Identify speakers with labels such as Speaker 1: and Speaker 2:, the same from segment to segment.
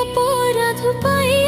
Speaker 1: অপরাধ পাইয়া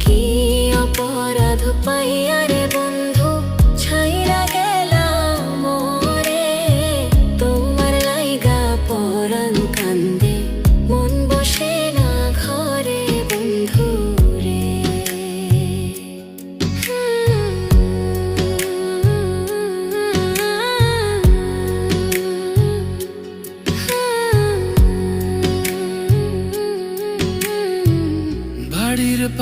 Speaker 1: কি অপরাধ পাইয়া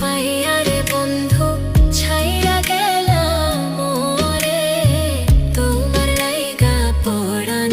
Speaker 1: পাইয়া রে বন্ধু ছাইরা গেলাম মোরে তোমার লাইগা পড়ান